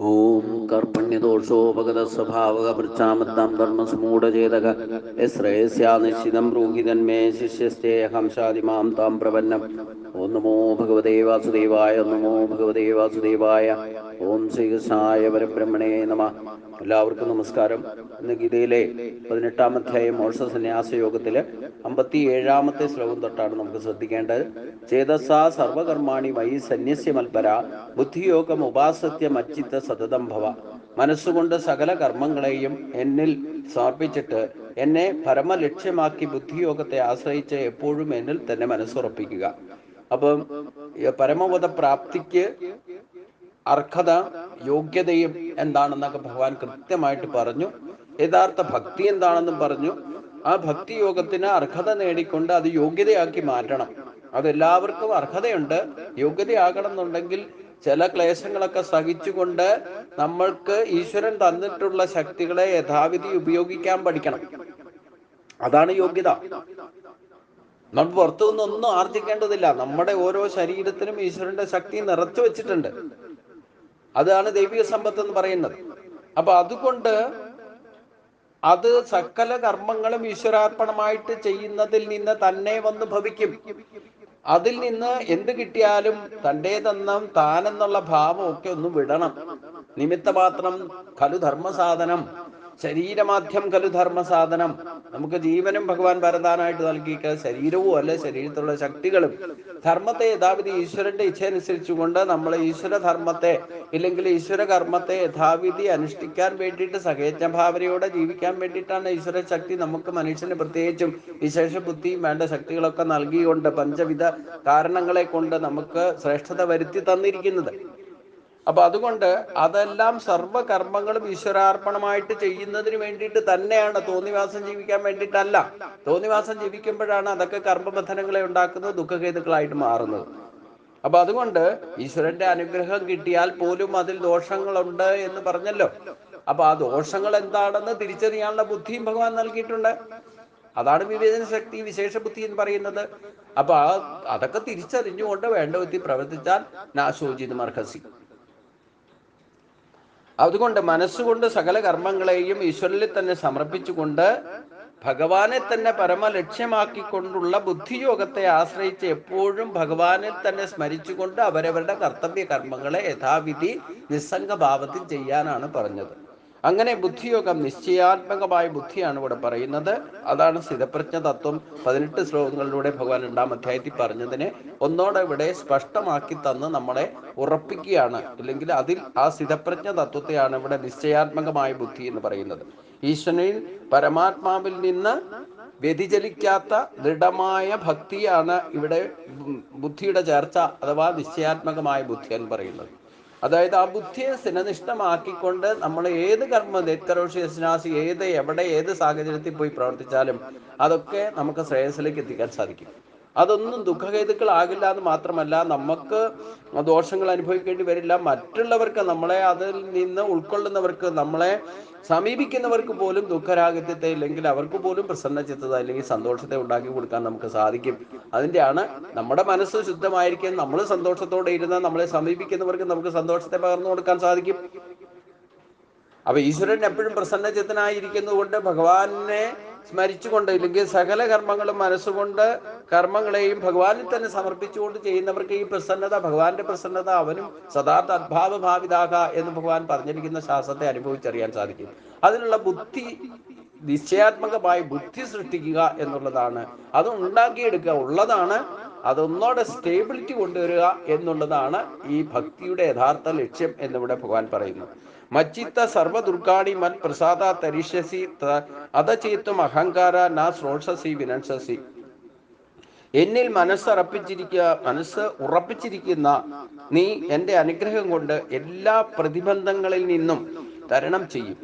ഓം കർപ്പണ്യദോഷോപഗത സ്വഭാവക പൃച്ഛാമത്താം ധർമ്മസമൂഢചേതക ശ്രേയസ്യാ നിശ്ചിതം ബ്രൂഹിതന്മേ ശിഷ്യസ്തേഹംശാദിമാം താം പ്രപന്നം. ഓം നമോ ഭഗവതേ വാസുദേവായ നമോ ഭഗവതേ വാസുദേവായ. ഓം ശ്രീ കൃഷ്ണായ പരബ്രഹ്മണേ നമ. എല്ലാവർക്കും നമസ്കാരം. ഇന്ന് ഗീതയിലെ പതിനെട്ടാം അധ്യായം മോക്ഷ സന്യാസ യോഗത്തിലെ അമ്പത്തി ഏഴാമത്തെ ശ്ലോകം തൊട്ടാണ് നമുക്ക് ശ്രദ്ധിക്കേണ്ടത്. ചേതസാ സർവകർമാണി മയി സന്യസ്യ മൽപര ബുദ്ധിയോഗം ഉപാസത്യ മച്ചിത്ത സതതം ഭവ. മനസ്സുകൊണ്ട് സകല കർമ്മങ്ങളെയും എന്നിൽ സമർപ്പിച്ചിട്ട് എന്നെ പരമലക്ഷ്യമാക്കി ബുദ്ധിയോഗത്തെ ആശ്രയിച്ച് എപ്പോഴും എന്നിൽ തന്നെ മനസ്സുറപ്പിക്കുക. അപ്പം പരമപദ പ്രാപ്തിക്ക് അർഹത യോഗ്യതയും എന്താണെന്നൊക്കെ ഭഗവാൻ കൃത്യമായിട്ട് പറഞ്ഞു. യഥാർത്ഥ ഭക്തി എന്താണെന്നും പറഞ്ഞു. ആ ഭക്തി യോഗത്തിന് അർഹത നേടിക്കൊണ്ട് അത് യോഗ്യതയാക്കി മാറ്റണം. അതെല്ലാവർക്കും അർഹതയുണ്ട്. യോഗ്യതയാകണം എന്നുണ്ടെങ്കിൽ ചില ക്ലേശങ്ങളൊക്കെ സഹിച്ചുകൊണ്ട് നമ്മൾക്ക് ഈശ്വരൻ തന്നിട്ടുള്ള ശക്തികളെ യഥാവിധി ഉപയോഗിക്കാൻ പഠിക്കണം. അതാണ് യോഗ്യത. നമ്മൾ പുറത്തു നിന്നൊന്നും ആർജിക്കേണ്ടതില്ല. നമ്മുടെ ഓരോ ശരീരത്തിനും ഈശ്വരന്റെ ശക്തി നിറച്ചു വെച്ചിട്ടുണ്ട്. അതാണ് ദൈവിക സമ്പത്ത് എന്ന് പറയുന്നത്. അപ്പൊ അതുകൊണ്ട് അത് സകല കർമ്മങ്ങളും ഈശ്വരാർപ്പണമായിട്ട് ചെയ്യുന്നതിൽ നിന്ന് തന്നെ വന്ന് ഭവിക്കും. അതിൽ നിന്ന് എന്ത് കിട്ടിയാലും തന്റേതെന്നും താനെന്നുള്ള ഭാവമൊക്കെ ഒന്ന് വിടണം. നിമിത്തമാത്രം ഖലു ധർമ്മസാധനം ശരീരമാധ്യം കലു ധർമ്മ സാധനം നമുക്ക് ജീവനും ഭഗവാൻ വരദാനായിട്ട് നൽകിയിട്ട് ശരീരവും അല്ല ശരീരത്തിലുള്ള ശക്തികളും ധർമ്മത്തെ യഥാവിധി ഈശ്വരന്റെ ഇച്ഛയനുസരിച്ചുകൊണ്ട് നമ്മൾ ഈശ്വര ധർമ്മത്തെ ഇല്ലെങ്കിൽ ഈശ്വര കർമ്മത്തെ യഥാവിധി അനുഷ്ഠിക്കാൻ വേണ്ടിയിട്ട് സഹേജ്ഞ ഭാവനയോടെ ജീവിക്കാൻ വേണ്ടിയിട്ടാണ് ഈശ്വര ശക്തി നമുക്ക് മനുഷ്യന് പ്രത്യേകിച്ചും വിശേഷ ബുദ്ധിയും വേണ്ട ശക്തികളൊക്കെ നൽകിക്കൊണ്ട് പഞ്ചവിധ കാരണങ്ങളെ കൊണ്ട് നമുക്ക് ശ്രേഷ്ഠത വരുത്തി തന്നിരിക്കുന്നത്. അപ്പൊ അതുകൊണ്ട് അതെല്ലാം സർവകർമ്മങ്ങളും ഈശ്വരാർപ്പണമായിട്ട് ചെയ്യുന്നതിന് വേണ്ടിയിട്ട് തന്നെയാണ് തോന്നിവാസം ജീവിക്കാൻ വേണ്ടിയിട്ടല്ല. തോന്നിവാസം ജീവിക്കുമ്പോഴാണ് അതൊക്കെ കർമ്മബന്ധനങ്ങളെ ഉണ്ടാക്കുന്നത് ദുഃഖഹേതുക്കളായിട്ട് മാറുന്നത്. അപ്പൊ അതുകൊണ്ട് ഈശ്വരന്റെ അനുഗ്രഹം കിട്ടിയാൽ പോലും അതിൽ ദോഷങ്ങളുണ്ട് എന്ന് പറഞ്ഞല്ലോ. അപ്പൊ ആ ദോഷങ്ങൾ എന്താണെന്ന് തിരിച്ചറിയാനുള്ള ബുദ്ധിയും ഭഗവാൻ നൽകിയിട്ടുണ്ട്. അതാണ് വിവേചന ശക്തി വിശേഷ ബുദ്ധി എന്ന് പറയുന്നത്. അപ്പൊ അതൊക്കെ തിരിച്ചറിഞ്ഞുകൊണ്ട് വേണ്ട വിധി പ്രവർത്തിച്ചാൽ നാശോചിതം അർഹസി അതുകൊണ്ട് മനസ്സുകൊണ്ട് സകല കർമ്മങ്ങളെയും ഈശ്വരനിൽ തന്നെ സമർപ്പിച്ചുകൊണ്ട് ഭഗവാനെ തന്നെ പരമ ലക്ഷ്യമാക്കിക്കൊണ്ടുള്ള ബുദ്ധിയോഗത്തെ ആശ്രയിച്ച് എപ്പോഴും ഭഗവാനെ തന്നെ സ്മരിച്ചുകൊണ്ട് അവരവരുടെ കർത്തവ്യ കർമ്മങ്ങളെ യഥാവിധി നിസ്സംഗഭാവത്തിൽ ചെയ്യാനാണ് പറഞ്ഞത്. അങ്ങനെ ബുദ്ധിയോഗം നിശ്ചയാത്മകമായ ബുദ്ധിയാണ് ഇവിടെ പറയുന്നത്. അതാണ് സ്ഥിതപ്രജ്ഞ തത്വം. പതിനെട്ട് ശ്ലോകങ്ങളിലൂടെ ഭഗവാൻ രണ്ടാം അധ്യായത്തിൽ പറഞ്ഞതിനെ ഒന്നോടെ ഇവിടെ സ്പഷ്ടമാക്കി തന്ന് നമ്മളെ ഉറപ്പിക്കുകയാണ്. അല്ലെങ്കിൽ അതിൽ ആ സ്ഥിതപ്രജ്ഞ തത്വത്തെയാണ് ഇവിടെ നിശ്ചയാത്മകമായ ബുദ്ധി എന്ന് പറയുന്നത്. ഈശ്വരനിൽ പരമാത്മാവിൽ നിന്ന് വ്യതിചലിക്കാത്ത ദൃഢമായ ഭക്തിയാണ് ഇവിടെ ബുദ്ധിയുടെ ചേർച്ച അഥവാ നിശ്ചയാത്മകമായ ബുദ്ധി എന്ന് പറയുന്നത്. അതായത് ആ ബുദ്ധിയെ സ്ഥിരനിഷ്ഠമാക്കിക്കൊണ്ട് നമ്മൾ ഏത് കർമ്മ നെത്കരോഷി യസ്നാസി ഏത് എവിടെ ഏത് സാഹചര്യത്തിൽ പോയി പ്രവർത്തിച്ചാലും അതൊക്കെ നമുക്ക് ശ്രേയസിലേക്ക് എത്തിക്കാൻ സാധിക്കും. അതൊന്നും ദുഃഖഹേതുക്കളാകില്ല എന്ന് മാത്രമല്ല നമുക്ക് ദോഷങ്ങൾ അനുഭവിക്കേണ്ടി വരില്ല. മറ്റുള്ളവർക്ക് നമ്മളെ അതിൽ നിന്ന് ഉൾക്കൊള്ളുന്നവർക്ക് നമ്മളെ സമീപിക്കുന്നവർക്ക് പോലും ദുഃഖരാഗത്യത്തെ ഇല്ലെങ്കിൽ അവർക്ക് പോലും പ്രസന്നചിത്തത അല്ലെങ്കിൽ സന്തോഷത്തെ ഉണ്ടാക്കി കൊടുക്കാൻ നമുക്ക് സാധിക്കും. അതിന്റെയാണ് നമ്മുടെ മനസ്സ് ശുദ്ധമായിരിക്കും നമ്മൾ സന്തോഷത്തോടെ ഇരുന്ന് നമ്മളെ സമീപിക്കുന്നവർക്ക് നമുക്ക് സന്തോഷത്തെ പകർന്നു കൊടുക്കാൻ സാധിക്കും. അപ്പൊ ഈശ്വരൻ എപ്പോഴും പ്രസന്നചിത്തനായിരിക്കുന്നതുകൊണ്ട് ഭഗവാനെ സ്മരിച്ചുകൊണ്ട് ഇല്ലെങ്കിൽ സകല കർമ്മങ്ങളും മനസ്സുകൊണ്ട് കർമ്മങ്ങളെയും ഭഗവാനിൽ തന്നെ സമർപ്പിച്ചുകൊണ്ട് ചെയ്യുന്നവർക്ക് ഈ പ്രസന്നത ഭഗവാന്റെ പ്രസന്നത അവനും സദാ തദ്ഭാവ ഭാവിതാക എന്ന് ഭഗവാൻ പറഞ്ഞിരിക്കുന്ന ശാസ്ത്രത്തെ അനുഭവിച്ചറിയാൻ സാധിക്കും. അതിനുള്ള ബുദ്ധി നിശ്ചയാത്മകമായി ബുദ്ധി സൃഷ്ടിക്കുക എന്നുള്ളതാണ്. അത് ഉണ്ടാക്കിയെടുക്കുക ഉള്ളതാണ്. അതൊന്നോടെ സ്റ്റേബിലിറ്റി കൊണ്ടുവരിക എന്നുള്ളതാണ് ഈ ഭക്തിയുടെ യഥാർത്ഥ ലക്ഷ്യം എന്നിവിടെ ഭഗവാൻ പറയുന്നു. മച്ചിത്ത സർവദുർഗാണി മത് പ്രസാദ തരിഷ്യസി അതചേത്തും അഹങ്കാര നാ ശ്രോഷസി വിനൻസസി. എന്നിൽ മനസ്സറപ്പിച്ചിരിക്കുക മനസ്സ് ഉറപ്പിച്ചിരിക്കുന്ന നീ എന്റെ അനുഗ്രഹം കൊണ്ട് എല്ലാ പ്രതിബന്ധങ്ങളിൽ നിന്നും തരണം ചെയ്യും.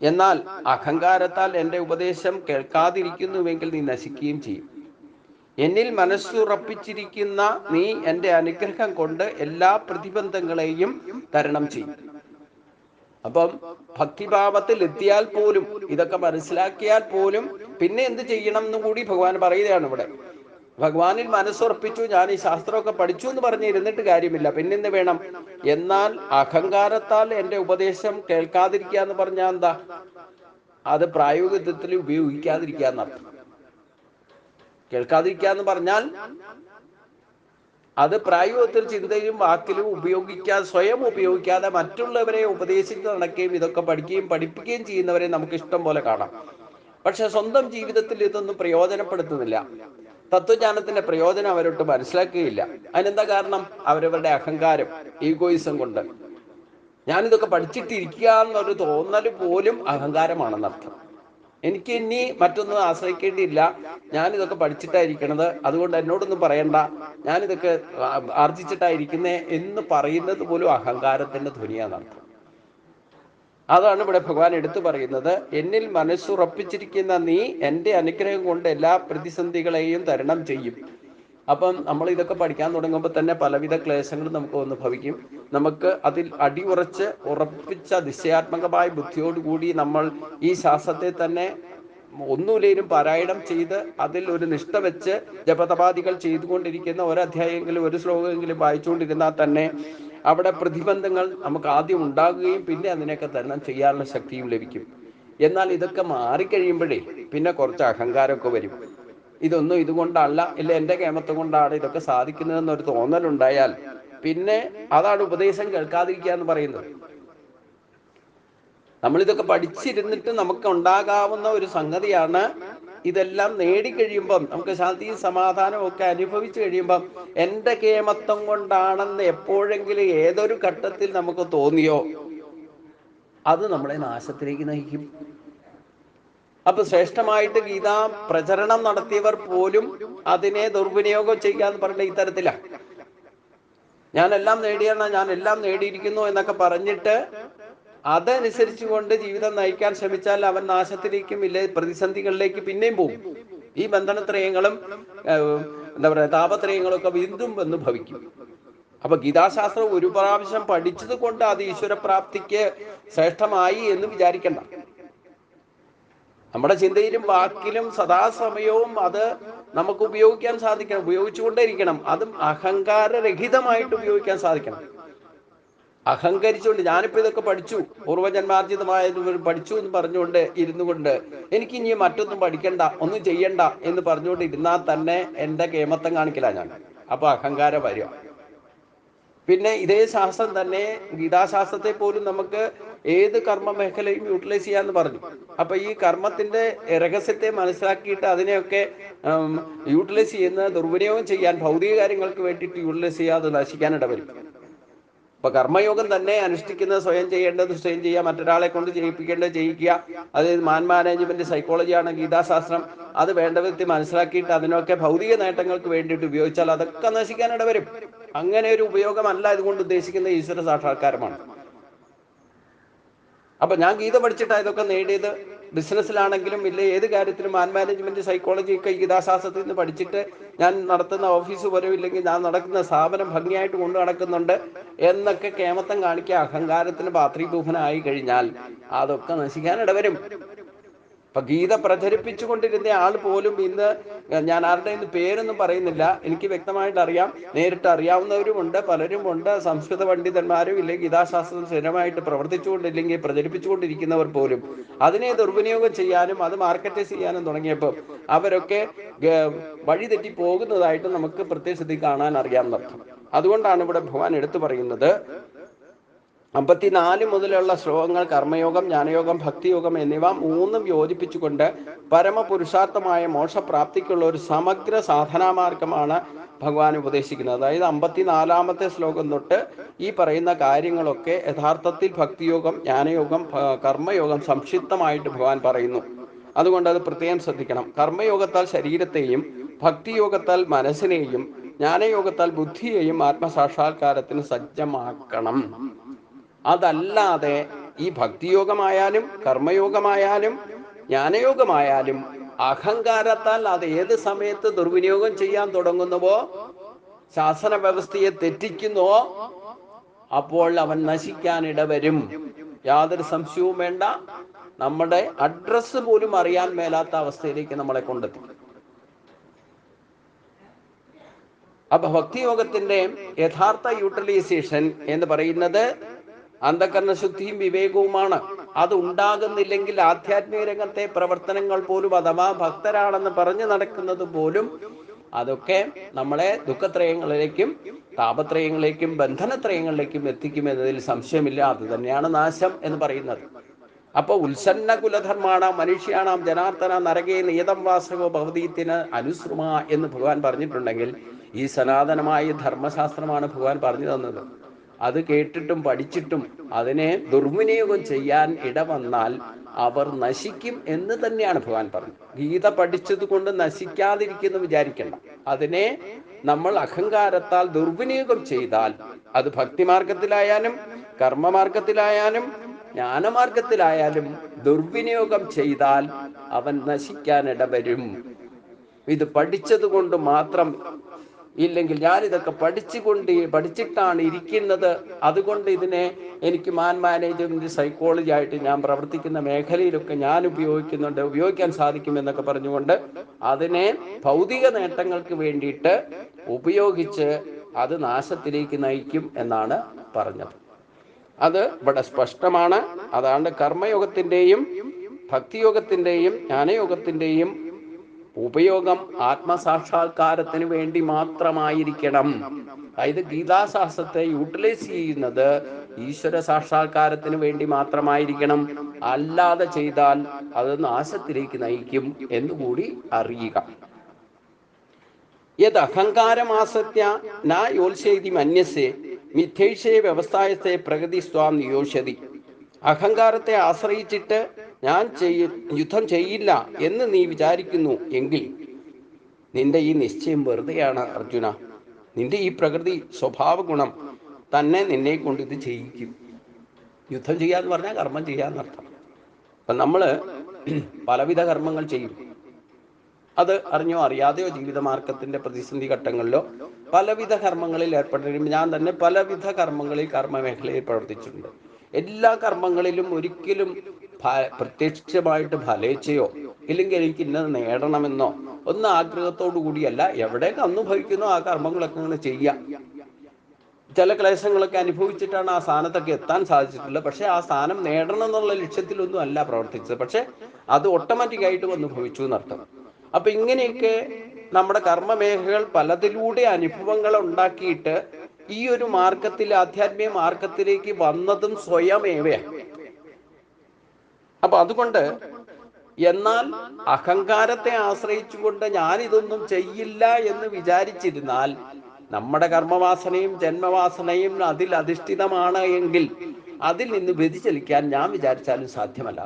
എന്നാൽ അഹങ്കാരത്താൽ എന്റെ ഉപദേശം കേൾക്കാതിരിക്കുന്നുവെങ്കിൽ നീ നശിക്കുകയും ചെയ്യും. എന്നിൽ മനസ്സുറപ്പിച്ചിരിക്കുന്ന നീ എന്റെ അനുഗ്രഹം കൊണ്ട് എല്ലാ പ്രതിബന്ധങ്ങളെയും തരണം ചെയ്യും. അപ്പം ഭക്തിഭാവത്തിൽ എത്തിയാൽ പോലും ഇതൊക്കെ മനസ്സിലാക്കിയാൽ പോലും പിന്നെ എന്ത് ചെയ്യണം എന്ന് കൂടി ഭഗവാൻ പറയുകയാണ് ഇവിടെ. ഭഗവാനിൽ മനസ്സുറപ്പിച്ചു ഞാൻ ഈ ശാസ്ത്രമൊക്കെ പഠിച്ചു എന്ന് പറഞ്ഞിരുന്നിട്ട് കാര്യമില്ല. പിന്നെന്ത് വേണം? എന്നാൽ അഹങ്കാരത്താൽ എന്റെ ഉപദേശം കേൾക്കാതിരിക്കുക എന്ന് പറഞ്ഞാൽ എന്താ? അത് പ്രായോഗികത്തിൽ ഉപയോഗിക്കാതിരിക്കുക എന്നർത്ഥം. കേൾക്കാതിരിക്കുക എന്ന് പറഞ്ഞാൽ അത് പ്രായോഗികത്തിൽ ചിന്തയും വാക്കിലും ഉപയോഗിക്കാതെ സ്വയം ഉപയോഗിക്കാതെ മറ്റുള്ളവരെ ഉപദേശിച്ച് നടക്കുകയും ഇതൊക്കെ പഠിക്കുകയും പഠിപ്പിക്കുകയും ചെയ്യുന്നവരെ നമുക്ക് ഇഷ്ടം പോലെ കാണാം. പക്ഷെ സ്വന്തം ജീവിതത്തിൽ ഇതൊന്നും പ്രയോജനപ്പെടുത്തുന്നില്ല. തത്വജ്ഞാനത്തിന്റെ പ്രയോജനം അവരോട്ട് മനസ്സിലാക്കുകയില്ല. അതിനെന്താ കാരണം? അവരവരുടെ അഹങ്കാരം ഈഗോയിസം കൊണ്ട്. ഞാനിതൊക്കെ പഠിച്ചിട്ടിരിക്കുക എന്നൊരു തോന്നൽ പോലും അഹങ്കാരമാണെന്നർത്ഥം. എനിക്ക് ഇനി മറ്റൊന്നും ആശ്രയിക്കേണ്ടിയില്ല. ഞാനിതൊക്കെ പഠിച്ചിട്ടായിരിക്കണത്. അതുകൊണ്ട് എന്നോടൊന്നും പറയണ്ട. ഞാനിതൊക്കെ ഇതൊക്കെ ആർജിച്ചിട്ടായിരിക്കുന്നേ എന്ന് പറയുന്നത് പോലും അഹങ്കാരത്തിന്റെ ധ്വനിയാണെന്നർത്ഥം അതാണ് ഇവിടെ ഭഗവാൻ എടുത്തു പറയുന്നത്. എന്നിൽ മനസ്സുറപ്പിച്ചിരിക്കുന്ന നീ എന്റെ അനുഗ്രഹം കൊണ്ട് എല്ലാ പ്രതിസന്ധികളെയും തരണം ചെയ്യും. അപ്പം നമ്മൾ ഇതൊക്കെ പഠിക്കാൻ തുടങ്ങുമ്പോൾ തന്നെ പലവിധ ക്ലേശങ്ങളും നമുക്ക് വന്ന് ഭവിക്കും. നമുക്ക് അതിൽ അടിയുറച്ച് ഉറപ്പിച്ച ദിശയാത്മകമായ ബുദ്ധിയോടുകൂടി നമ്മൾ ഈ ശാസ്ത്രത്തെ തന്നെ ഒന്നുമില്ലേലും പാരായണം ചെയ്ത് അതിൽ ഒരു നിഷ്ഠ വെച്ച് ജപതപാദികൾ ചെയ്തുകൊണ്ടിരിക്കുന്ന ഒരധ്യായമെങ്കിലും ഒരു ശ്ലോകമെങ്കിലും വായിച്ചുകൊണ്ടിരുന്നാൽ തന്നെ അവിടെ പ്രതിബന്ധങ്ങൾ നമുക്ക് ആദ്യം ഉണ്ടാകുകയും പിന്നെ അതിനെയൊക്കെ തരണം ചെയ്യാനുള്ള ശക്തിയും ലഭിക്കും. എന്നാൽ ഇതൊക്കെ മാറിക്കഴിയുമ്പോഴേ പിന്നെ കുറച്ച് അഹങ്കാരമൊക്കെ വരും. ഇതൊന്നും ഇതുകൊണ്ടല്ല ഇല്ല എന്റെ കേമത്വം കൊണ്ടാണ് ഇതൊക്കെ സാധിക്കുന്നതെന്നൊരു തോന്നലുണ്ടായാൽ പിന്നെ അതാണ് ഉപദേശം കേൾക്കാതിരിക്കുക എന്ന് പറയുന്നത്. നമ്മൾ ഇതൊക്കെ പഠിച്ചിരുന്നിട്ട് നമുക്ക് ഉണ്ടാകാവുന്ന ഒരു സംഗതിയാണ് ഇതെല്ലാം നേടിക്കഴിയുമ്പം നമുക്ക് ശാന്തിയും സമാധാനവും ഒക്കെ അനുഭവിച്ചു കഴിയുമ്പം എന്റെ കേമത്വം കൊണ്ടാണെന്ന് എപ്പോഴെങ്കിലും ഏതൊരു ഘട്ടത്തിൽ നമുക്ക് തോന്നിയോ? അത് നമ്മളെ നാശത്തിലേക്ക് നയിക്കും. അപ്പൊ ശ്രേഷ്ഠമായിട്ട് ഗീതാ പ്രചരണം നടത്തിയവർ പോലും അതിനെ ദുർവിനിയോഗം ചെയ്യാന്ന് പറഞ്ഞ ഇത്തരത്തില. ഞാനെല്ലാം നേടിയാണ് ഞാൻ എല്ലാം നേടിയിരിക്കുന്നു എന്നൊക്കെ പറഞ്ഞിട്ട് അതനുസരിച്ച് കൊണ്ട് ജീവിതം നയിക്കാൻ ശ്രമിച്ചാൽ അവൻ നാശത്തിലേക്കും ഇല്ല പ്രതിസന്ധികളിലേക്ക് പിന്നെയും പോകും. ഈ ബന്ധനത്രയങ്ങളും എന്താ പറയാ താപത്രയങ്ങളും ഒക്കെ വീണ്ടും വന്ന് ഭവിക്കും. അപ്പൊ ഗീതാശാസ്ത്രം ഒരു പ്രാവശ്യം പഠിച്ചത് കൊണ്ട് അത് ഈശ്വരപ്രാപ്തിക്ക് ശ്രേഷ്ഠമായി എന്ന് വിചാരിക്കണ്ട. നമ്മുടെ ചിന്തയിലും വാക്കിലും സദാസമയവും അത് നമുക്ക് ഉപയോഗിക്കാൻ സാധിക്കണം ഉപയോഗിച്ചുകൊണ്ടേയിരിക്കണം. അതും അഹങ്കാരരഹിതമായിട്ട് ഉപയോഗിക്കാൻ സാധിക്കണം. അഹങ്കരിച്ചുകൊണ്ട് ഞാനിപ്പോ ഇതൊക്കെ പഠിച്ചു. പൂർവജന്മാർജിതമായ പഠിച്ചു എന്ന് പറഞ്ഞുകൊണ്ട് ഇരുന്നു കൊണ്ട് എനിക്ക് ഇനി മറ്റൊന്നും പഠിക്കണ്ട ഒന്നും ചെയ്യണ്ട എന്ന് പറഞ്ഞുകൊണ്ട് ഇരുന്നാൽ തന്നെ എന്റെ കേമത്തം കാണിക്കില്ല ഞാൻ. അപ്പൊ അഹങ്കാരം വരിക. പിന്നെ ഇതേ ശാസ്ത്രം തന്നെ ഗീതാശാസ്ത്രത്തെ പോലും നമുക്ക് ഏത് കർമ്മ മേഖലയും യൂട്ടിലൈസ് ചെയ്യാന്ന് പറഞ്ഞു. അപ്പൊ ഈ കർമ്മത്തിന്റെ രഹസ്യത്തെ മനസ്സിലാക്കിയിട്ട് അതിനെയൊക്കെ യൂട്ടിലൈസ് ചെയ്യുന്ന ദുർവിനിയോഗം ചെയ്യാൻ ഭൗതിക കാര്യങ്ങൾക്ക് വേണ്ടിയിട്ട് യൂട്ടിലൈസ് ചെയ്യാതെ നശിക്കാനിട വരും അപ്പൊ കർമ്മയോഗം തന്നെ അനുഷ്ഠിക്കുന്ന സ്വയം ചെയ്യേണ്ടത് സ്വയം ചെയ്യുക മറ്റൊരാളെ കൊണ്ട് ചെയ്യിപ്പിക്കേണ്ടത് ചെയ്യിക്കുക. അതായത് മാൻ മാനേജ്മെന്റ് സൈക്കോളജിയാണ് ഗീതാശാസ്ത്രം. അത് വേണ്ട വിധത്തിൽ മനസ്സിലാക്കിയിട്ട് അതിനൊക്കെ ഭൗതിക നേട്ടങ്ങൾക്ക് വേണ്ടിയിട്ട് ഉപയോഗിച്ചാൽ അതൊക്കെ നശിക്കാനിട വരും അങ്ങനെ ഒരു ഉപയോഗമല്ല ഇതുകൊണ്ട് ഉദ്ദേശിക്കുന്ന ഈശ്വര സാക്ഷാത്കാരമാണ്. അപ്പൊ ഞാൻ ഗീത പഠിച്ചിട്ടാ ഇതൊക്കെ നേടിയത്. ബിസിനസ്സിലാണെങ്കിലും ഇല്ല ഏത് കാര്യത്തിലും മാൻ മാനേജ്മെന്റ് സൈക്കോളജി ഒക്കെ ഗീതാശാസ്ത്രത്തിൽ നിന്ന് പഠിച്ചിട്ട് ഞാൻ നടത്തുന്ന ഓഫീസ് പോലും ഇല്ലെങ്കിൽ ഞാൻ നടക്കുന്ന സ്ഥാപനം ഭംഗിയായിട്ട് കൊണ്ടു നടക്കുന്നുണ്ട് എന്നൊക്കെ കേമത്തം കാണിക്കുക അഹങ്കാരത്തിന് പാത്രീഭൂഹനായി കഴിഞ്ഞാൽ അതൊക്കെ നശിക്കാൻ ഇടവരും. ഇപ്പൊ ഗീത പ്രചരിപ്പിച്ചുകൊണ്ടിരുന്ന ആൾ പോലും ഇന്ന് ഞാൻ ആരുടെ ഇന്ന് പേരൊന്നും പറയുന്നില്ല. എനിക്ക് വ്യക്തമായിട്ട് അറിയാം. നേരിട്ട് അറിയാവുന്നവരുമുണ്ട് പലരുമുണ്ട്. സംസ്കൃത പണ്ഡിതന്മാരും ഇല്ലെങ്കിൽ ഗീതാശാസ്ത്രം സ്ഥിരമായിട്ട് പ്രവർത്തിച്ചുകൊണ്ടില്ലെങ്കിൽ പ്രചരിപ്പിച്ചുകൊണ്ടിരിക്കുന്നവർ പോലും. അതിനെ ദുർവിനിയോഗം ചെയ്യാനും അത് മാർക്കറ്റ് ചെയ്യാനും തുടങ്ങിയപ്പോൾ അവരൊക്കെ വഴിതെറ്റി പോകുന്നതായിട്ട് നമുക്ക് പ്രത്യക്ഷത്തിൽ കാണാൻ അറിയാമെന്നർത്ഥം. അതുകൊണ്ടാണ് ഇവിടെ ഭഗവാൻ എടുത്തു പറയുന്നത് അമ്പത്തിനാല് മുതലുള്ള ശ്ലോകങ്ങൾ കർമ്മയോഗം ജ്ഞാനയോഗം ഭക്തിയോഗം എന്നിവ മൂന്നും യോജിപ്പിച്ചുകൊണ്ട് പരമപുരുഷാർത്ഥമായ മോക്ഷപ്രാപ്തിക്കുള്ള ഒരു സമഗ്ര സാധനാമാർഗമാണ് ഭഗവാൻ ഉപദേശിക്കുന്നത്. അതായത് അമ്പത്തിനാലാമത്തെ ശ്ലോകം തൊട്ട് ഈ പറയുന്ന കാര്യങ്ങളൊക്കെ യഥാർത്ഥത്തിൽ ഭക്തിയോഗം ജ്ഞാനയോഗം കർമ്മയോഗം സംക്ഷിപ്തമായിട്ട് ഭഗവാൻ പറയുന്നു. അതുകൊണ്ട് അത് പ്രത്യേകം ശ്രദ്ധിക്കണം. കർമ്മയോഗത്താൽ ശരീരത്തെയും ഭക്തിയോഗത്താൽ മനസ്സിനെയും ജ്ഞാനയോഗത്താൽ ബുദ്ധിയെയും ആത്മസാക്ഷാത്കാരത്തിന് സജ്ജമാക്കണം. അതല്ലാതെ ഈ ഭക്തിയോഗമായാലും കർമ്മയോഗമായാലും ജ്ഞാനയോഗമായാലും അഹങ്കാരത്താൽ അത് ഏത് സമയത്ത് ദുർവിനിയോഗം ചെയ്യാൻ തുടങ്ങുന്നുവോ ശാസന വ്യവസ്ഥയെ തെറ്റിക്കുന്നുവോ അപ്പോൾ അവൻ നശിക്കാൻ ഇടവരും. യാതൊരു സംശയവും വേണ്ട. നമ്മുടെ അഡ്രസ്സ് പോലും അറിയാൻ മേലാത്ത അവസ്ഥയിലേക്ക് നമ്മളെ കൊണ്ടെത്തി. അപ്പൊ ഭക്തിയോഗത്തിന്റെ യഥാർത്ഥ യൂട്ടിലൈസേഷൻ എന്ന് പറയുന്നത് അന്ധകരണ ശുദ്ധിയും വിവേകവുമാണ്. അത് ഉണ്ടാകുന്നില്ലെങ്കിൽ ആധ്യാത്മിക രംഗത്തെ പ്രവർത്തനങ്ങൾ പോലും അഥവാ ഭക്തരാണെന്ന് പറഞ്ഞു നടക്കുന്നത് പോലും അതൊക്കെ നമ്മളെ ദുഃഖത്രയങ്ങളിലേക്കും താപത്രയങ്ങളിലേക്കും ബന്ധനത്രയങ്ങളിലേക്കും എത്തിക്കുമെന്നതിൽ സംശയമില്ല. അത് തന്നെയാണ് നാശം എന്ന് പറയുന്നത്. അപ്പൊ ഉത്സന്ന കുലധർമാണ് മനുഷ്യാണാം ജനാർദ്ദന നരകേ നിയതം വാസകോ ഭഗവതീത്തിന് അനുസൃമ എന്ന് ഭഗവാൻ പറഞ്ഞിട്ടുണ്ടെങ്കിൽ ഈ സനാതനമായ ധർമ്മശാസ്ത്രമാണ് ഭഗവാൻ പറഞ്ഞു തന്നത്. അത് കേട്ടിട്ടും പഠിച്ചിട്ടും അതിനെ ദുർവിനിയോഗം ചെയ്യാൻ ഇടവന്നാൽ അവർ നശിക്കും എന്ന് തന്നെയാണ് ഭഗവാൻ പറഞ്ഞത്. ഗീത പഠിച്ചത് കൊണ്ട് നശിക്കാതിരിക്കുന്നു വിചാരിക്കണ്ട. അതിനെ നമ്മൾ അഹങ്കാരത്താൽ ദുർവിനിയോഗം ചെയ്താൽ അത് ഭക്തിമാർഗത്തിലായാലും കർമ്മമാർഗത്തിലായാലും ജ്ഞാനമാർഗത്തിലായാലും ദുർവിനിയോഗം ചെയ്താൽ അവൻ നശിക്കാൻ ഇടവരും. ഇത് പഠിച്ചത് കൊണ്ട് മാത്രം ഇല്ലെങ്കിൽ ഞാൻ ഇതൊക്കെ പഠിച്ചുകൊണ്ട് പഠിച്ചിട്ടാണ് ഇരിക്കുന്നത്. അതുകൊണ്ട് ഇതിനെ എനിക്ക് മാൻ മാനേജ്മെന്റ് സൈക്കോളജി ആയിട്ട് ഞാൻ പ്രവർത്തിക്കുന്ന മേഖലയിലൊക്കെ ഞാൻ ഉപയോഗിക്കുന്നുണ്ട്. ഉപയോഗിക്കാൻ സാധിക്കുമെന്നൊക്കെ പറഞ്ഞുകൊണ്ട് അതിനെ ഭൗതിക നേട്ടങ്ങൾക്ക് വേണ്ടിയിട്ട് ഉപയോഗിച്ച് അത് നാശത്തിലേക്ക് നയിക്കും എന്നാണ് പറഞ്ഞത്. അത് ഇവിടെ സ്പഷ്ടമാണ്. അതാണ്ട് കർമ്മയോഗത്തിന്റെയും ഭക്തിയോഗത്തിന്റെയും ജ്ഞാനയോഗത്തിന്റെയും ഉപയോഗം ആത്മസാക്ഷാത്കാരത്തിന് വേണ്ടി മാത്രമായിരിക്കണം. അതായത് ഗീതാശാസ്ത്രത്തെ യൂട്ടിലൈസ് ചെയ്യുന്നത് ഈശ്വര സാക്ഷാത്കാരത്തിന് വേണ്ടി മാത്രമായിരിക്കണം. അല്ലാതെ ചെയ്താൽ അത് നാശത്തിലേക്ക് നയിക്കും എന്നുകൂടി അറിയുക. യത് അഹങ്കാരമാസത്യ നാ യോത്സേതി മന്യസെ മിഥ്യൈഷേ വ്യവസായത്തെ പ്രകൃതി സ്വാം നിയോഷതി അഹങ്കാരത്തെ ആശ്രയിച്ചിട്ട് ഞാൻ ചെയ്യ യുദ്ധം ചെയ്യില്ല എന്ന് നീ വിചാരിക്കുന്നു എങ്കിൽ നിന്റെ ഈ നിശ്ചയം വെറുതെയാണ് അർജുന. നിന്റെ ഈ പ്രകൃതി സ്വഭാവ ഗുണം തന്നെ നിന്നെ കൊണ്ട് ഇത് ചെയ്യിക്കും. യുദ്ധം ചെയ്യാന്ന് പറഞ്ഞാൽ കർമ്മം ചെയ്യാന്നർത്ഥം അപ്പൊ നമ്മൾ പലവിധ കർമ്മങ്ങൾ ചെയ്യും. അത് അറിഞ്ഞോ അറിയാതെയോ ജീവിതമാർഗത്തിന്റെ പ്രതിസന്ധി ഘട്ടങ്ങളിലോ പലവിധ കർമ്മങ്ങളിൽ ഏർപ്പെട്ടിരുമ്പോൾ ഞാൻ തന്നെ പലവിധ കർമ്മങ്ങളിൽ കർമ്മ മേഖലയിൽ പ്രവർത്തിച്ചിട്ടുണ്ട്. എല്ലാ കർമ്മങ്ങളിലും ഒരിക്കലും പ്രത്യക്ഷമായിട്ട് ഫലേച്ഛയോ ഇല്ലെങ്കിൽ എനിക്ക് ഇന്നത് നേടണമെന്നോ? ഒന്ന് ആഗ്രഹത്തോടു കൂടിയല്ല എവിടെയൊക്കെ അനുഭവിക്കുന്നോ ആ കർമ്മങ്ങളൊക്കെ അങ്ങനെ ചെയ്യാം. ചില ക്ലേശങ്ങളൊക്കെ അനുഭവിച്ചിട്ടാണ് ആ സ്ഥാനത്തൊക്കെ എത്താൻ സാധിച്ചിട്ടുള്ളത്. പക്ഷെ ആ സ്ഥാനം നേടണം എന്നുള്ള ലക്ഷ്യത്തിലൊന്നും അല്ല പ്രവർത്തിച്ചത്. പക്ഷെ അത് ഓട്ടോമാറ്റിക് ആയിട്ട് വന്ന് ഭവിച്ചു എന്നർത്ഥം. അപ്പൊ ഇങ്ങനെയൊക്കെ നമ്മുടെ കർമ്മമേഖകൾ പലതിലൂടെ അനുഭവങ്ങൾ ഉണ്ടാക്കിയിട്ട് ഈ ഒരു മാർഗത്തിൽ ആധ്യാത്മിക മാർഗത്തിലേക്ക് വന്നതും സ്വയമേവയാണ്. അപ്പൊ അതുകൊണ്ട് എന്നാൽ അഹങ്കാരത്തെ ആശ്രയിച്ചുകൊണ്ട് ഞാൻ ഇതൊന്നും ചെയ്യില്ല എന്ന് വിചാരിച്ചിരുന്നാൽ നമ്മുടെ കർമ്മവാസനയും ജന്മവാസനയും അതിൽ അധിഷ്ഠിതമാണ് എങ്കിൽ അതിൽ നിന്ന് വ്യതിചലിക്കാൻ ഞാൻ വിചാരിച്ചാലും സാധ്യമല്ല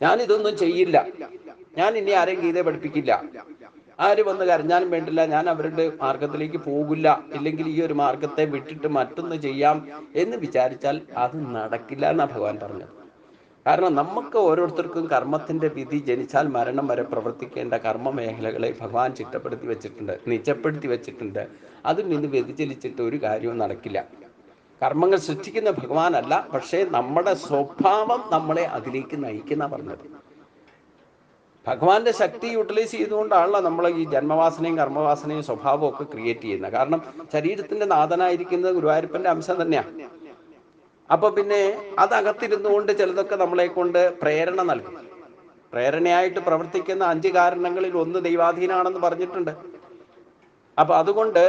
ഞാൻ ഇതൊന്നും ചെയ്യില്ല. ഞാൻ ഇനി ആരെയും ഗീത പഠിപ്പിക്കില്ല. ആര് വന്ന് കരഞ്ഞാലും വേണ്ടില്ല. ഞാൻ അവരുടെ മാർഗത്തിലേക്ക് പോകില്ല. ഇല്ലെങ്കിൽ ഈ ഒരു മാർഗത്തെ വിട്ടിട്ട് മറ്റൊന്ന് ചെയ്യാം എന്ന് വിചാരിച്ചാൽ അത് നടക്കില്ല എന്നാ ഭഗവാൻ പറഞ്ഞത്. കാരണം നമുക്ക് ഓരോരുത്തർക്കും കർമ്മത്തിന്റെ വിധി ജനിച്ചാൽ മരണം വരെ പ്രവർത്തിക്കേണ്ട കർമ്മ മേഖലകളെ ഭഗവാൻ ചിട്ടപ്പെടുത്തി വെച്ചിട്ടുണ്ട് നിജപ്പെടുത്തി വെച്ചിട്ടുണ്ട്. അതിൽ നിന്ന് വ്യതിചലിച്ചിട്ട് ഒരു കാര്യവും നടക്കില്ല. കർമ്മങ്ങൾ സൃഷ്ടിക്കുന്ന ഭഗവാനല്ല പക്ഷേ നമ്മുടെ സ്വഭാവം നമ്മളെ അതിലേക്ക് നയിക്കുന്ന പറഞ്ഞത്. ഭഗവാന്റെ ശക്തി യൂട്ടിലൈസ് ചെയ്തുകൊണ്ടാണല്ലോ നമ്മൾ ഈ ജന്മവാസനയും കർമ്മവാസനയും സ്വഭാവവും ഒക്കെ ക്രിയേറ്റ് ചെയ്യുന്നത്. കാരണം ശരീരത്തിന്റെ നാഥനായിരിക്കുന്നത് ഗുരുവായൂരപ്പന്റെ അംശം തന്നെയാണ് അപ്പൊ പിന്നെ അതകത്തിരുന്നു കൊണ്ട് ചിലതൊക്കെ നമ്മളെ കൊണ്ട് പ്രേരണ നൽകും. പ്രേരണയായിട്ട് പ്രവർത്തിക്കുന്ന അഞ്ച് കാരണങ്ങളിൽ ഒന്ന് ദൈവാധീനാണെന്ന് പറഞ്ഞിട്ടുണ്ട്. അപ്പൊ അതുകൊണ്ട്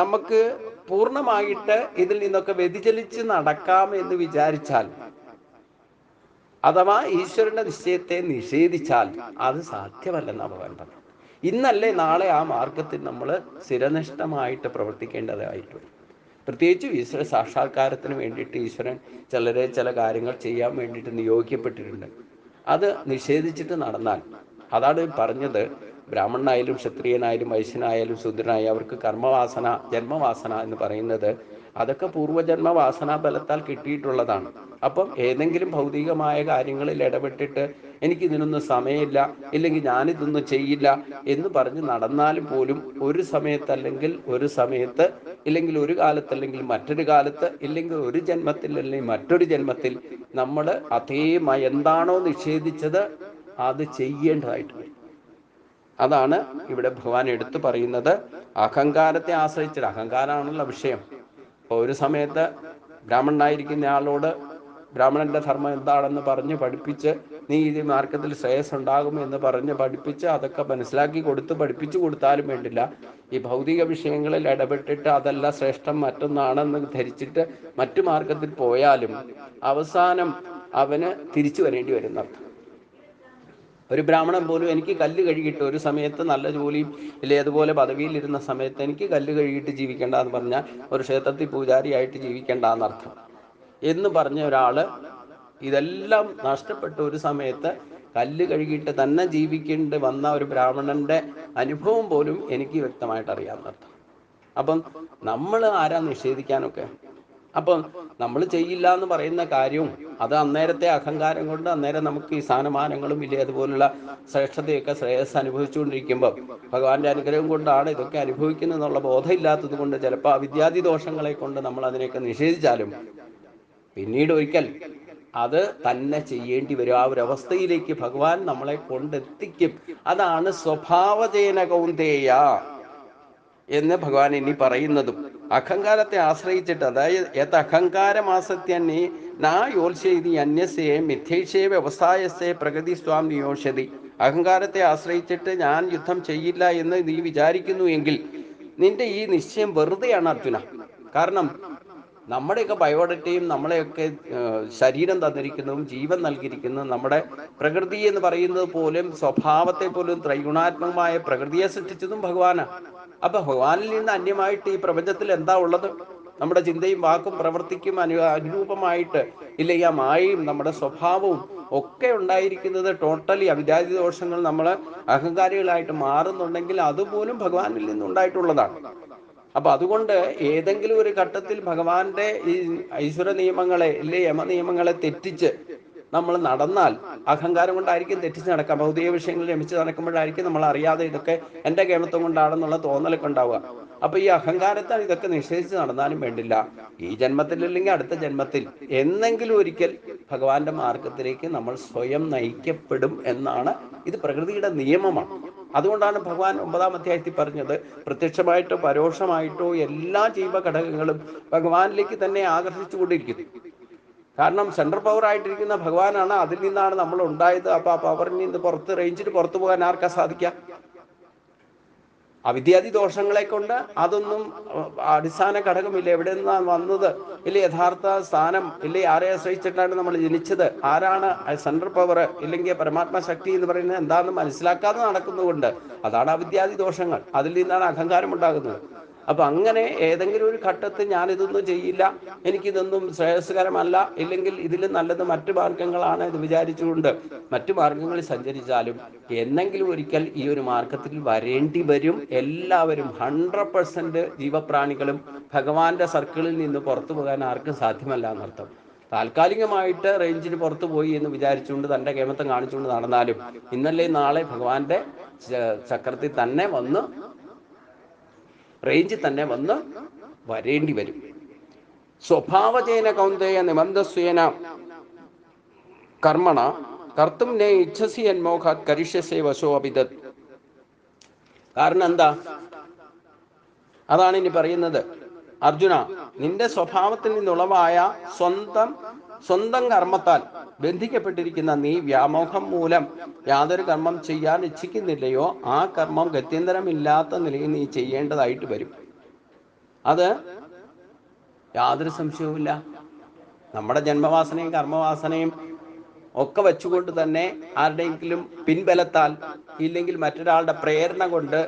നമുക്ക് പൂർണമായിട്ട് ഇതിൽ നിന്നൊക്കെ വ്യതിചലിച്ച് നടക്കാം എന്ന് വിചാരിച്ചാൽ അഥവാ ഈശ്വരന്റെ നിശ്ചയത്തെ നിഷേധിച്ചാൽ അത് സാധ്യമല്ലെന്നാണ് ഭഗവാൻ ഇന്നല്ലേ നാളെ ആ മാർഗത്തിൽ നമ്മൾ സ്ഥിരനിഷ്ഠമായിട്ട് പ്രവർത്തിക്കേണ്ടതായിട്ട് വരും. പ്രത്യേകിച്ച് ഈശ്വര സാക്ഷാത്കാരത്തിന് വേണ്ടിയിട്ട് ഈശ്വരൻ ചിലരെ ചില കാര്യങ്ങൾ ചെയ്യാൻ വേണ്ടിയിട്ട് നിയോഗിക്കപ്പെട്ടിട്ടുണ്ട്. അത് നിഷേധിച്ചിട്ട് നടന്നാൽ അതാണ് പറഞ്ഞത് ബ്രാഹ്മണനായാലും ക്ഷത്രിയനായാലും വൈശ്യനായാലും ശൂദ്രനായാലും അവർക്ക് കർമ്മവാസന ജന്മവാസന എന്ന് പറയുന്നത് അതൊക്കെ പൂർവജന്മ വാസനാ ബലത്താൽ കിട്ടിയിട്ടുള്ളതാണ്. അപ്പം ഏതെങ്കിലും ഭൗതികമായ കാര്യങ്ങളിൽ ഇടപെട്ടിട്ട് എനിക്ക് ഇതിനൊന്നും സമയമില്ല ഇല്ലെങ്കിൽ ഞാനിതൊന്നും ചെയ്യില്ല എന്ന് പറഞ്ഞ് നടന്നാലും പോലും ഒരു സമയത്ത് അല്ലെങ്കിൽ ഒരു സമയത്ത് ഇല്ലെങ്കിൽ ഒരു കാലത്ത് അല്ലെങ്കിൽ മറ്റൊരു കാലത്ത് ഇല്ലെങ്കിൽ ഒരു ജന്മത്തിൽ അല്ലെങ്കിൽ മറ്റൊരു ജന്മത്തിൽ നമ്മൾ അതേ മ- എന്താണോ നിഷേധിച്ചത് അത് ചെയ്യേണ്ടതായിട്ട് വരും അതാണ് ഇവിടെ ഭഗവാൻ എടുത്തു പറയുന്നത്. അഹങ്കാരത്തെ ആശ്രയിച്ചിട്ട് അഹങ്കാരമാണല്ലോ വിഷയം. അപ്പോൾ ഒരു സമയത്ത് ബ്രാഹ്മണനായിരിക്കുന്ന ആളോട് ബ്രാഹ്മണന്റെ ധർമ്മം എന്താണെന്ന് പറഞ്ഞ് പഠിപ്പിച്ച് നീ ഈ മാർഗത്തിൽ ശ്രേയസ് ഉണ്ടാകും എന്ന് പറഞ്ഞ് പഠിപ്പിച്ച് അതൊക്കെ മനസ്സിലാക്കി കൊടുത്ത് പഠിപ്പിച്ചു കൊടുത്താലും വേണ്ടില്ല. ഈ ഭൗതിക വിഷയങ്ങളിൽ ഇടപെട്ടിട്ട് അതല്ല ശ്രേഷ്ഠം മറ്റൊന്നാണെന്ന് ധരിച്ചിട്ട് മറ്റു മാർഗത്തിൽ പോയാലും അവസാനം അവന് തിരിച്ചു വരേണ്ടി വരുന്ന ഒരു ബ്രാഹ്മണൻ പോലും എനിക്ക് കല്ല് കഴുകിയിട്ട് ഒരു സമയത്ത് നല്ല ജോലിയും ഇല്ലേ അതുപോലെ പദവിയിലിരുന്ന സമയത്ത് എനിക്ക് കല്ല് കഴുകിയിട്ട് ജീവിക്കേണ്ട എന്ന് പറഞ്ഞാൽ ഒരു ക്ഷേത്രത്തിൽ പൂജാരിയായിട്ട് ജീവിക്കേണ്ട എന്നർത്ഥം. എന്ന് പറഞ്ഞ ഒരാൾ ഇതെല്ലാം നഷ്ടപ്പെട്ട ഒരു സമയത്ത് കല്ല് കഴുകിയിട്ട് തന്നെ ജീവിക്കേണ്ടി വന്ന ഒരു ബ്രാഹ്മണന്റെ അനുഭവം പോലും എനിക്ക് വ്യക്തമായിട്ട് അറിയാമെന്നർത്ഥം അപ്പം നമ്മൾ ആരാ നിഷേധിക്കാനൊക്കെ? അപ്പം നമ്മൾ ചെയ്യില്ല എന്ന് പറയുന്ന കാര്യവും അത് അന്നേരത്തെ അഹങ്കാരം കൊണ്ട് അന്നേരം നമുക്ക് ഈ സ്ഥാനമാനങ്ങളും ഇല്ലേ? അതുപോലുള്ള ശ്രേഷ്ഠതയൊക്കെ ശ്രേയസ് അനുഭവിച്ചുകൊണ്ടിരിക്കുമ്പോൾ ഭഗവാന്റെ അനുഗ്രഹം കൊണ്ടാണ് ഇതൊക്കെ അനുഭവിക്കുന്നത് എന്നുള്ള ബോധമില്ലാത്തത് കൊണ്ട് ചിലപ്പോൾ വിദ്യാദി ദോഷങ്ങളെ കൊണ്ട് നമ്മൾ അതിനെയൊക്കെ നിഷേധിച്ചാലും പിന്നീട് ഒരിക്കൽ അത് തന്നെ ചെയ്യേണ്ടി വരും. ആ ഒരു അവസ്ഥയിലേക്ക് ഭഗവാൻ നമ്മളെ കൊണ്ടെത്തിക്കും. അതാണ് സ്വഭാവജേന കൗന്ദേയ എന്ന് ഭഗവാൻ ഇനി പറയുന്നതും. അഹങ്കാരത്തെ ആശ്രയിച്ചിട്ട് അതായത് ഏത് അഹങ്കാരമാസത്യന്യേ നാ യോത്സ്യതി അന്യസ്യേ മിഥ്യൈഷേ വ്യവസായസ്യേ പ്രകൃതി സ്വാം നിയോഷതി അഹങ്കാരത്തെ ആശ്രയിച്ചിട്ട് ഞാൻ യുദ്ധം ചെയ്യില്ല എന്ന് നീ വിചാരിക്കുന്നു എങ്കിൽ നിന്റെ ഈ നിശ്ചയം വെറുതെയാണ് അർജുന. കാരണം നമ്മുടെയൊക്കെ ബയോഡറ്റയും നമ്മളെയൊക്കെ ശരീരം തന്നിരിക്കുന്നതും ജീവൻ നൽകിയിരിക്കുന്നതും നമ്മുടെ പ്രകൃതി എന്ന് പറയുന്നത് പോലും സ്വഭാവത്തെ പോലും ത്രൈഗുണാത്മകമായ പ്രകൃതിയെ സൃഷ്ടിച്ചതും ഭഗവാനാണ് അപ്പൊ ഭഗവാനിൽ നിന്ന് അന്യമായിട്ട് ഈ പ്രപഞ്ചത്തിൽ എന്താ ഉള്ളത്? നമ്മുടെ ചിന്തയും വാക്കും പ്രവർത്തിക്കും അനു അനുരൂപമായിട്ട് ഇല്ലെങ്കിൽ ആ മായയും നമ്മുടെ സ്വഭാവവും ഒക്കെ ഉണ്ടായിരിക്കുന്നത് ടോട്ടലി അവിദ്യാതി ദോഷങ്ങൾ നമ്മൾ അഹങ്കാരികളായിട്ട് മാറുന്നുണ്ടെങ്കിൽ അതുപോലും ഭഗവാനിൽ നിന്നുണ്ടായിട്ടുള്ളതാണ് അപ്പൊ അതുകൊണ്ട് ഏതെങ്കിലും ഒരു ഘട്ടത്തിൽ ഭഗവാന്റെ ഈ ഐശ്വര നിയമങ്ങളെ ഇല്ലേ യമ നിയമങ്ങളെ തെറ്റിച്ച് നമ്മൾ നടന്നാൽ അഹങ്കാരം കൊണ്ടായിരിക്കും തെറ്റിച്ച് നടക്കാം ഭൗതിക വിഷയങ്ങൾ രമിച്ച് നടക്കുമ്പോഴായിരിക്കും നമ്മൾ അറിയാതെ ഇതൊക്കെ എന്റെ കേമത്വം കൊണ്ടാണെന്നുള്ള തോന്നലൊക്കെ ഉണ്ടാവുക. അപ്പൊ ഈ അഹങ്കാരത്താൽ ഇതൊക്കെ നിഷേധിച്ച് നടന്നാലും വേണ്ടില്ല. ഈ ജന്മത്തിലല്ലെങ്കിൽ അടുത്ത ജന്മത്തിൽ എന്നെങ്കിലും ഒരിക്കൽ ഭഗവാന്റെ മാർഗത്തിലേക്ക് നമ്മൾ സ്വയം നയിക്കപ്പെടും എന്നാണ് ഇത് പ്രകൃതിയുടെ നിയമമാണ്. അതുകൊണ്ടാണ് ഭഗവാൻ ഒമ്പതാം അധ്യായത്തിൽ പറഞ്ഞത് പ്രത്യക്ഷമായിട്ടോ പരോക്ഷമായിട്ടോ എല്ലാ ജീവഘടകങ്ങളും ഭഗവാനിലേക്ക് തന്നെ ആകർഷിച്ചുകൊണ്ടിരിക്കുന്നു കാരണം സെൻട്രൽ പവർ ആയിട്ടിരിക്കുന്ന ഭഗവാനാണ് അതിൽ നിന്നാണ് നമ്മൾ ഉണ്ടായത്. അപ്പൊ ആ പവറിൽ നിന്ന് പുറത്ത് റേഞ്ചിന് പുറത്തു പോകാൻ ആർക്കാ സാധിക്കാം അവിദ്യാദി ദോഷങ്ങളെ കൊണ്ട് അതൊന്നും അടിസ്ഥാന ഘടകമില്ല. എവിടെ നിന്നാണ് വന്നത്? ഇല്ല യഥാർത്ഥ സ്ഥാനം? ഇല്ലേ ആരെ ആശ്രയിച്ചിട്ടാണ് നമ്മൾ ജനിച്ചത്? ആരാണ് സെൻട്രൽ പവർ ഇല്ലെങ്കിൽ പരമാത്മ ശക്തി എന്ന് പറയുന്നത് എന്താണെന്ന് മനസ്സിലാക്കാതെ നടക്കുന്നതുകൊണ്ട് അതാണ് അവിദ്യാദി ദോഷങ്ങൾ. അതിൽ നിന്നാണ് അഹങ്കാരം ഉണ്ടാകുന്നത്. അപ്പൊ അങ്ങനെ ഏതെങ്കിലും ഒരു ഘട്ടത്തിൽ ഞാൻ ഇതൊന്നും ചെയ്യില്ല. എനിക്കിതൊന്നും ശ്രേയസ്കരമല്ല. ഇല്ലെങ്കിൽ ഇതിൽ നല്ലത് മറ്റു മാർഗങ്ങളാണ് എന്ന് വിചാരിച്ചുകൊണ്ട് മറ്റു മാർഗങ്ങളിൽ സഞ്ചരിച്ചാലും എന്നെങ്കിലും ഒരിക്കൽ ഈ ഒരു മാർഗത്തിൽ വരേണ്ടി വരും. എല്ലാവരും ഹൺഡ്രഡ് പെർസെന്റ് ജീവപ്രാണികളും ഭഗവാന്റെ സർക്കിളിൽ നിന്ന് പുറത്തു പോകാൻ ആർക്കും സാധ്യമല്ല എന്നർത്ഥം. താൽക്കാലികമായിട്ട് റേഞ്ചിന് പുറത്തു പോയി എന്ന് വിചാരിച്ചുകൊണ്ട് തന്റെ കേമത്തം കാണിച്ചുകൊണ്ട് നടന്നാലും ഇന്നല്ലേ നാളെ ഭഗവാന്റെ ചക്രത്തിൽ തന്നെ വന്ന് റേഞ്ചിൽ തന്നെ വന്ന് വരേണ്ടി വരും. സ്വഭാവജേന കൗന്ദേയ നിബന്ധസ്വേന കർമ്മണ കർത്തും നേ ഇച്ഛസി എന്മോഹാത് കരിഷ്യസേ വശോ അഭിതത് കാരണം എന്താ? അതാണ് ഇനി പറയുന്നത്. അർജുന നിന്റെ സ്വഭാവത്തിൽ നിന്നുളവായ സ്വന്തം സ്വന്തം കർമ്മത്താൽ ബന്ധിക്കപ്പെട്ടിരിക്കുന്ന നീ വ്യാമോഹം മൂലം യാതൊരു കർമ്മം ചെയ്യാൻ ഇച്ഛിക്കുന്നില്ലയോ ആ കർമ്മം ഗത്യന്തരമില്ലാത്ത നിലയിൽ നീ ചെയ്യേണ്ടതായിട്ട് വരും. അത് യാതൊരു സംശയവുമില്ല. നമ്മുടെ ജന്മവാസനയും കർമ്മവാസനയും ഒക്കെ വെച്ചുകൊണ്ട് തന്നെ ആരുടെയെങ്കിലും പിൻബലത്താൽ ഇല്ലെങ്കിൽ മറ്റൊരാളുടെ പ്രേരണ കൊണ്ട്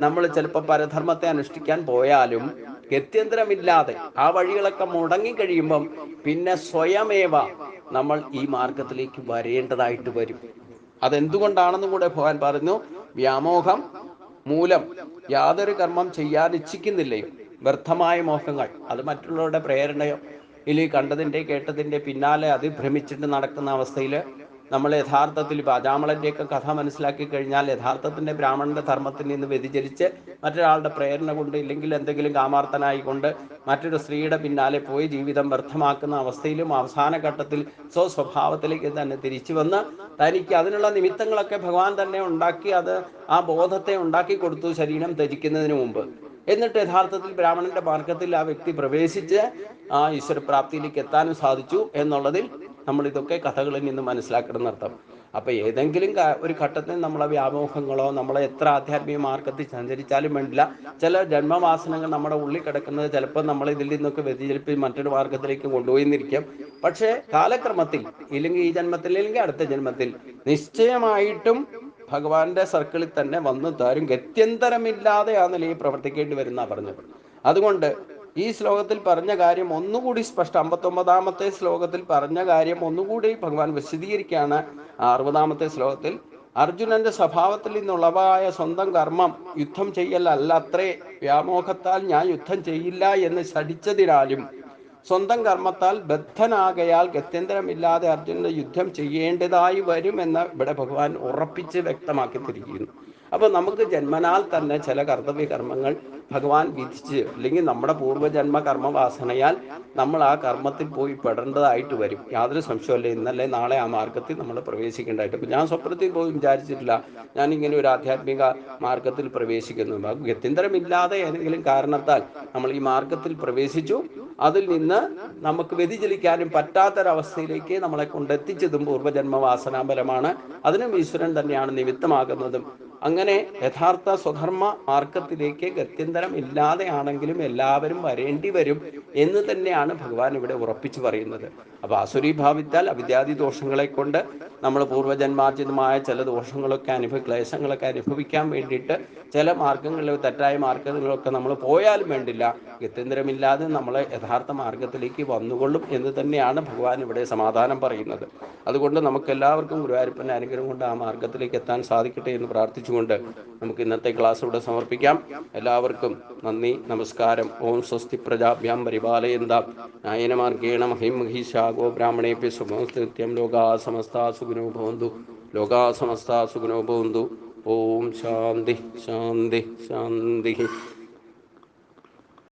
നമ്മൾ ചിലപ്പോൾ പരധർമ്മത്തെ അനുഷ്ഠിക്കാൻ പോയാലും ഗത്യന്തരമില്ലാതെ ആ വഴികളൊക്കെ മുടങ്ങി കഴിയുമ്പം പിന്നെ സ്വയമേവ നമ്മൾ ഈ മാർഗത്തിലേക്ക് വരേണ്ടതായിട്ട് വരും. അതെന്തുകൊണ്ടാണെന്നും കൂടെ ഭഗവാൻ പറഞ്ഞു വ്യാമോഹം മൂലം യാതൊരു കർമ്മം ചെയ്യാൻ ഇച്ഛിക്കുന്നില്ലയോ വ്യർത്ഥമായ മോഹങ്ങൾ. അത് മറ്റുള്ളവരുടെ പ്രേരണയോ? ഇല്ലെങ്കിൽ കണ്ടതിന്റെ കേട്ടതിന്റെ പിന്നാലെ അത് ഭ്രമിച്ചിട്ട് നടക്കുന്ന അവസ്ഥയിൽ നമ്മൾ യഥാർത്ഥത്തിൽ ഇപ്പോൾ അജാമളന്റെയൊക്കെ കഥ മനസ്സിലാക്കി കഴിഞ്ഞാൽ യഥാർത്ഥത്തിന്റെ ബ്രാഹ്മണന്റെ ധർമ്മത്തിൽ നിന്ന് വ്യതിചരിച്ച് മറ്റൊരാളുടെ പ്രേരണ കൊണ്ട് ഇല്ലെങ്കിൽ എന്തെങ്കിലും കാമാർത്ഥനായിക്കൊണ്ട് മറ്റൊരു സ്ത്രീയുടെ പിന്നാലെ പോയി ജീവിതം വ്യർത്ഥമാക്കുന്ന അവസ്ഥയിലും അവസാന ഘട്ടത്തിൽ സ്വസ്വഭാവത്തിലേക്ക് തന്നെ തിരിച്ചു വന്ന് തനിക്ക് അതിനുള്ള നിമിത്തങ്ങളൊക്കെ ഭഗവാൻ തന്നെ ഉണ്ടാക്കി അത് ആ ബോധത്തെ ഉണ്ടാക്കി കൊടുത്തു ശരീരം ധരിക്കുന്നതിന് മുമ്പ്. എന്നിട്ട് യഥാർത്ഥത്തിൽ ബ്രാഹ്മണന്റെ മാർഗത്തിൽ ആ വ്യക്തി പ്രവേശിച്ച് ആ ഈശ്വരപ്രാപ്തിയിലേക്ക് എത്താനും സാധിച്ചു എന്നുള്ളതിൽ നമ്മൾ ഇതൊക്കെ കഥകളിൽ നിന്ന് മനസ്സിലാക്കണം എന്നർത്ഥം അപ്പൊ ഏതെങ്കിലും ഒരു ഘട്ടത്തിൽ നമ്മളെ വ്യാമോഹങ്ങളോ നമ്മളെ എത്ര ആധ്യാത്മിക മാർഗത്തിൽ സഞ്ചരിച്ചാലും വേണ്ടില്ല. ചില ജന്മവാസനകൾ നമ്മുടെ ഉള്ളിൽ കിടക്കുന്നത് ചിലപ്പോൾ നമ്മൾ ഇതിൽ നിന്നൊക്കെ വ്യതിചലിപ്പി മറ്റൊരു മാർഗത്തിലേക്ക് കൊണ്ടുപോയി എന്നിരിക്കാം പക്ഷേ കാലക്രമത്തിൽ ഇല്ലെങ്കിൽ ഈ ജന്മത്തിൽ ഇല്ലെങ്കിൽ അടുത്ത ജന്മത്തിൽ നിശ്ചയമായിട്ടും ഭഗവാന്റെ സർക്കിളിൽ തന്നെ വന്നു താരും. ഗത്യന്തരമില്ലാതെ ഈ പ്രവർത്തിക്കേണ്ടി വരുന്ന പറഞ്ഞത്. അതുകൊണ്ട് ഈ ശ്ലോകത്തിൽ പറഞ്ഞ കാര്യം ഒന്നുകൂടി സ്പഷ്ടം അമ്പത്തൊമ്പതാമത്തെ ശ്ലോകത്തിൽ പറഞ്ഞ കാര്യം ഒന്നുകൂടി ഭഗവാൻ വിശദീകരിക്കുകയാണ് അറുപതാമത്തെ ശ്ലോകത്തിൽ. അർജുനന്റെ സ്വഭാവത്തിൽ നിന്നുളവായ സ്വന്തം കർമ്മം യുദ്ധം ചെയ്യലല്ല അത്രേ വ്യാമോഹത്താൽ ഞാൻ യുദ്ധം ചെയ്യില്ല എന്ന് ശഠിച്ചതിനാലും സ്വന്തം കർമ്മത്താൽ ബദ്ധനാകയാൽ ഗത്യന്തരമില്ലാതെ അർജുനന്റെ യുദ്ധം ചെയ്യേണ്ടതായി വരുമെന്ന് ഇവിടെ ഭഗവാൻ ഉറപ്പിച്ച് വ്യക്തമാക്കി തിരിക്കുന്നു അപ്പൊ നമുക്ക് ജന്മനാൽ തന്നെ ചില കർത്തവ്യ കർമ്മങ്ങൾ ഭഗവാൻ വിധിച്ച് അല്ലെങ്കിൽ നമ്മുടെ പൂർവജന്മ കർമ്മവാസനയാൽ നമ്മൾ ആ കർമ്മത്തിൽ പോയി പെടേണ്ടതായിട്ട് വരും. യാതൊരു സംശയമല്ല ഇന്നലെ നാളെ ആ മാർഗത്തിൽ നമ്മൾ പ്രവേശിക്കേണ്ടതായിട്ട് ഞാൻ സ്വപ്നത്തിൽ പോയി വിചാരിച്ചിട്ടില്ല. ഞാൻ ഇങ്ങനെ ഒരു ആധ്യാത്മിക മാർഗത്തിൽ പ്രവേശിക്കുന്നു. ഗത്യന്തരമില്ലാതെ ഏതെങ്കിലും കാരണത്താൽ നമ്മൾ ഈ മാർഗത്തിൽ പ്രവേശിച്ചു. അതിൽ നിന്ന് നമുക്ക് വ്യതിചലിക്കാനും പറ്റാത്തൊരവസ്ഥയിലേക്ക് നമ്മളെ കൊണ്ടെത്തിച്ചതും പൂർവജന്മ വാസനാബലമാണ് അതിനും ഈശ്വരൻ തന്നെയാണ് നിമിത്തമാകുന്നതും. അങ്ങനെ യഥാർത്ഥ സ്വധർമ്മ മാർഗത്തിലേക്ക് ഗത്യന്തരം ഇല്ലാതെയാണെങ്കിലും എല്ലാവരും വരേണ്ടി വരും എന്ന് തന്നെയാണ് ഭഗവാൻ ഇവിടെ ഉറപ്പിച്ചു പറയുന്നത്. അപ്പൊ അസുരീഭാവിത്താൽ അവിദ്യാദി ദോഷങ്ങളെ കൊണ്ട് നമ്മൾ പൂർവജന്മാർജിതമായ ചില ദോഷങ്ങളൊക്കെ അനുഭവ ക്ലേശങ്ങളൊക്കെ അനുഭവിക്കാൻ വേണ്ടിയിട്ട് ചില മാർഗങ്ങളിൽ തെറ്റായ മാർഗങ്ങളിലൊക്കെ നമ്മൾ പോയാലും വേണ്ടില്ല. ഗത്യന്തരമില്ലാതെ നമ്മളെ യഥാർത്ഥ മാർഗത്തിലേക്ക് വന്നുകൊള്ളും എന്ന് തന്നെയാണ് ഭഗവാൻ ഇവിടെ സമാധാനം പറയുന്നത്. അതുകൊണ്ട് നമുക്ക് എല്ലാവർക്കും ഗുരുവായൂരപ്പന്റെ അനുഗ്രഹം കൊണ്ട് ആ മാർഗത്തിലേക്ക് എത്താൻ സാധിക്കട്ടെ എന്ന് പ്രാർത്ഥിച്ചുകൊണ്ട് നമുക്ക് ഇന്നത്തെ ക്ലാസ് ഇവിടെ സമർപ്പിക്കാം. എല്ലാവർക്കും നന്ദി നമസ്കാരം. ഓം സ്വസ്തി പ്രജാഭ്യാം പരിപാലയന്താം. നായനമാർഗേണ മഹിമഹിഷാഗോ ബ്രാഹ്മണേപ്യ സുഖം ലോകാ സമസ്ത സുഖിനോ ഭവന്തു. ലോകാ സമസ്ത സുഖിനോ ഭവന്തു. ഓം ശാന്തി ശാന്തി ശാന്തി.